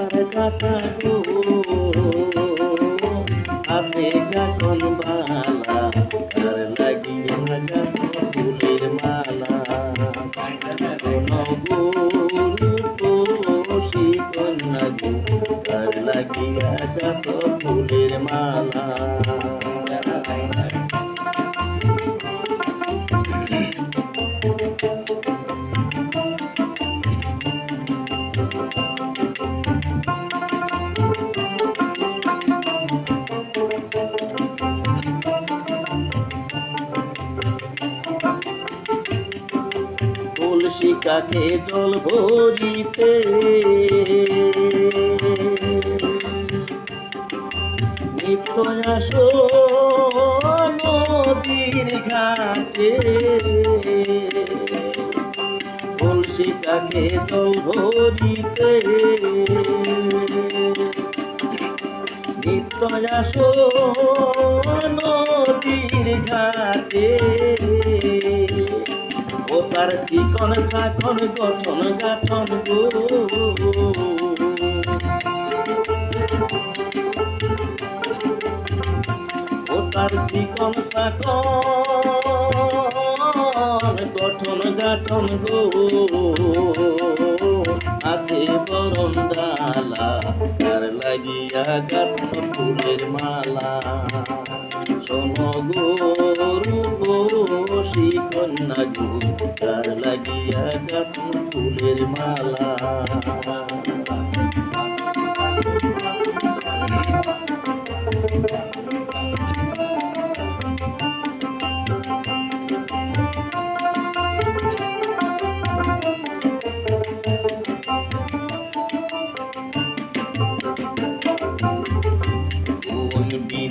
রূপার কাটা গো। হাতে কাকন বালা, তার লাগিয়ে গাত ফুলের মালা। শোনো গো রূপসী কন্যা গো তার লাগিয়া গাত কাকে জল ভরিতে? নদীর ঘাটে। তুলসী কাকে জল ভরিতে? নিত্য নদীর ঘাটে। তার চিকন সাকন গঠন গাঠন গো। ও তার চিকন সাকন গঠন গাঠন গো। হাতে বরণ ডালা, তার লাগিয়া গাঠন ফুলের মালা। শোনো গো রূপসী কন্যা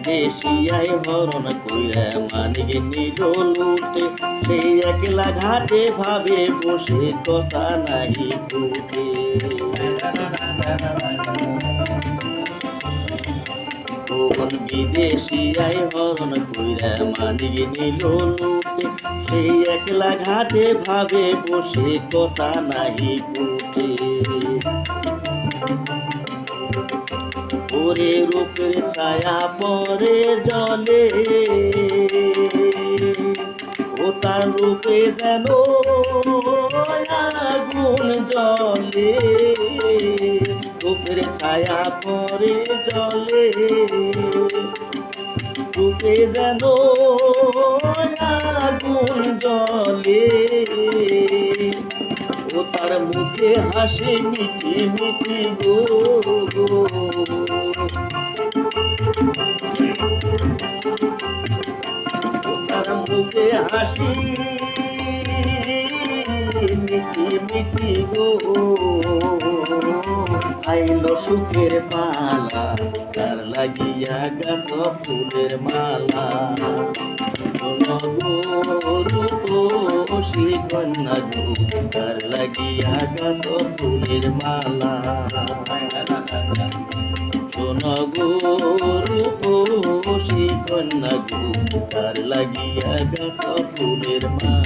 বিদেশিয়ায় হরণ কইরা মানিক নিল লুটে সেই একলা ঘাটে ভাবে বসে কথা ফুটে কোন বিদেশিয়ায় হরণ কইরা মানিক নিল সেই একলা ঘাটে ভাবে বসে কথা ফুটে ওরে রূপের ছায়া পরে জলে। ও তার রূপে যেন আগুন জলে রূপের ছায়া পরে জলে। রূপে যেন আগুন জলে তার মুখে হাসি মিটি মিটি গো ও তার মুখে হাসি মিটি মিটি গো। আইলো সুখের পালা, তার লাগিয়া গাত ফুলের মালা। রূপসী কন্যা গো, তার লাগিয়া গাত ফুলের মালা। শোন গো রূপসী কন্যা গো তার লাগিয়া গাত ফুলের মালা।